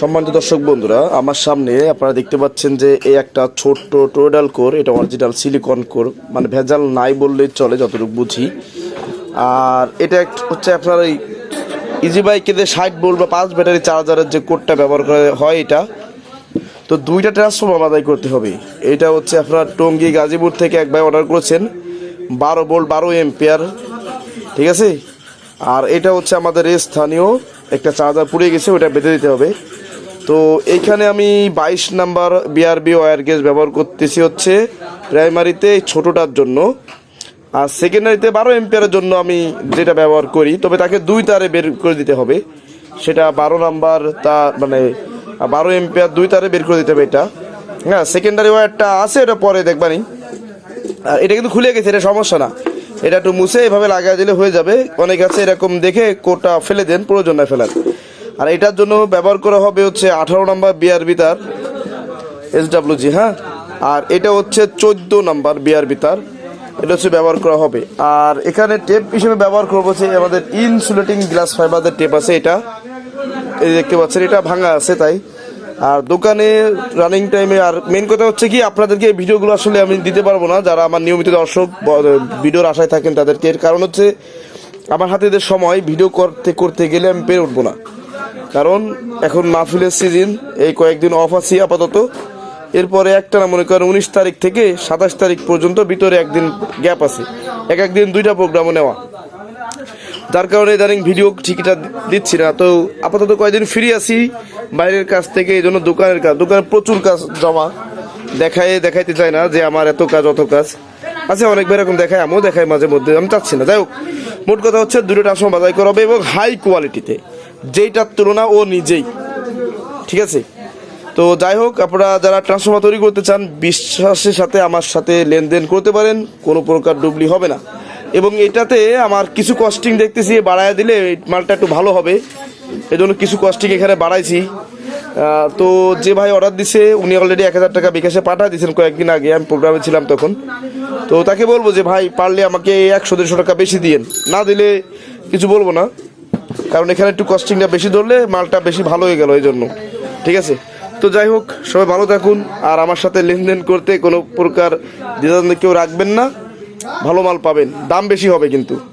সম্মানিত দর্শক বন্ধুরা, আমার সামনে আপনারা দেখতে পাচ্ছেন যে এই একটা ছোট্ট টোডাল কোর, এটা অরিজিনাল সিলিকন কোর মানে ভেজাল নাই বললেই চলে, যতটুকু বুঝি। আর এটা হচ্ছে আপনার এই ইজি বাইকে যে ষাট বোল্ট বা পাঁচ ব্যাটারি চার্জারের যে কোডটা ব্যবহার করা হয় এটা। তো দুইটা ট্রান্সফর্মার আদায় করতে হবে। এটা হচ্ছে আপনার টঙ্গী গাজীপুর থেকে এক ভাই অর্ডার করেছেন, বারো বোল্ট বারো এম্পিয়ার ঠিক আছে? আর এটা হচ্ছে আমাদের স্থানীয় একটা চার্জার পুড়ে গেছে, ওটা বেঁধে দিতে হবে। তো এইখানে আমি বাইশ নাম্বার বিআরবি ওয়্যার গেজ ব্যবহার করতেছি হচ্ছে প্রাইমারিতে এই ছোটোটার জন্য। আর সেকেন্ডারিতে বারো এম্পিয়ারের জন্য আমি যেটা ব্যবহার করি, তবে তাকে দুই তারে বের করে দিতে হবে। সেটা বারো নাম্বার তা মানে বারো এম্পিয়ার দুই তারে বের করে দিতে হবে এটা। হ্যাঁ সেকেন্ডারি ওয়্যারটা আছে, এটা পরে দেখবানি। আর এটা কিন্তু খুলে গেছে, এটা সমস্যা না। এটা একটু মুছে এভাবে লাগাই দিলে হয়ে যাবে। অনেক আছে এরকম দেখে কোটা ফেলে দেন, প্রয়োজন না ফেলার আর এটার জন্য ব্যবহার করা হবে হচ্ছে আঠারো নম্বর বিআরবি তার জি হ্যাঁ? আর এটা হচ্ছে চোদ্দ নাম্বার বিআরবি তার, এটা হচ্ছে ব্যবহার করা হবে। আর এখানে টেপ হিসেবে ব্যবহার করব হচ্ছে আমাদের ইনসুলেটিং গ্লাস ফাইবারের টেপ আছে এটা। এই দেখতে পাচ্ছেন, এটা ভাঙা আছে তাই। আর দোকানে রানিং টাইমে আর মেন কথা হচ্ছে কি, আপনাদেরকে এই ভিডিওগুলো আসলে আমি দিতে পারব না। যারা আমার নিয়মিত দর্শক ভিডিওর আশায় থাকেন তাদেরকে। এর কারণ হচ্ছে, আমার হাতে এদের সময় ভিডিও করতে করতে গেলে আমি পেরে উঠবো না। কারণ এখন মাহফিলের সিজন এই কয়েকদিন অফ আছি আপাতত। এরপরে একটা না, মনে করেন উনিশ তারিখ থেকে সাতাশ তারিখ পর্যন্ত ভিতরে একদিন গ্যাপ আছে। এক একদিন দুইটা প্রোগ্রামও নেওয়া। যার কারণে ইদানিং ভিডিও ঠিকটা দিচ্ছি না। তো আপাতত কয়েকদিন ফিরে আসি বাইরের কাছ থেকে এই জন্য দোকানের কাজ দোকানে প্রচুর কাজ জমা। দেখায়, দেখাইতে চাই না যে আমার এত কাজ, অত কাজ। আছে অনেক এরকম দেখায়, আমিও দেখাই মাঝে মধ্যে, আমি চাচ্ছি না। যাই হোক, মোট কথা হচ্ছে দুটো ট্রান্সফর্ম বাজাই করা হবে এবং হাই কোয়ালিটিতে যেইটার তুলনা ও নিজেই। ঠিক আছে? তো যাই হোক, আপনারা যারা ট্রান্সফর্মার তৈরি করতে চান, বিশ্বাসের সাথে, আমার সাথে লেনদেন করতে পারেন, কোনো প্রকার ডুবলি হবে না। এবং এটাতে আমার কিছু কস্টিং দেখতেছি বাড়ায় দিলে মালটা একটু ভালো হবে। এজন্য কিছু কস্টিং এখানে বাড়াইছি। তো যে ভাই অর্ডার দিছে, উনি অলরেডি এক হাজার টাকা বিকাশে পাঠিয়ে দিয়েছেন কয়েকদিন আগে, আমি প্রোগ্রামে ছিলাম তখন। তো তাকে বলব যে, ভাই, পারলে আমাকে একশো, দেড়শো টাকা বেশি দিয়েন। না দিলে কিছু বলব না, কারণ এখানে একটু কস্টিংটা বেশি ধরলে মালটা বেশি ভালো হয়ে গেল এই জন্য। ঠিক আছে? তো যাই হোক, সবাই ভালো থাকুন, আর আমার সাথে লেনদেন করতে কোনো প্রকার দ্বিধাদ্বন্দ্ব কেউ রাখবেন না। ভালো মাল পাবেন। দাম বেশি হবে কিন্তু।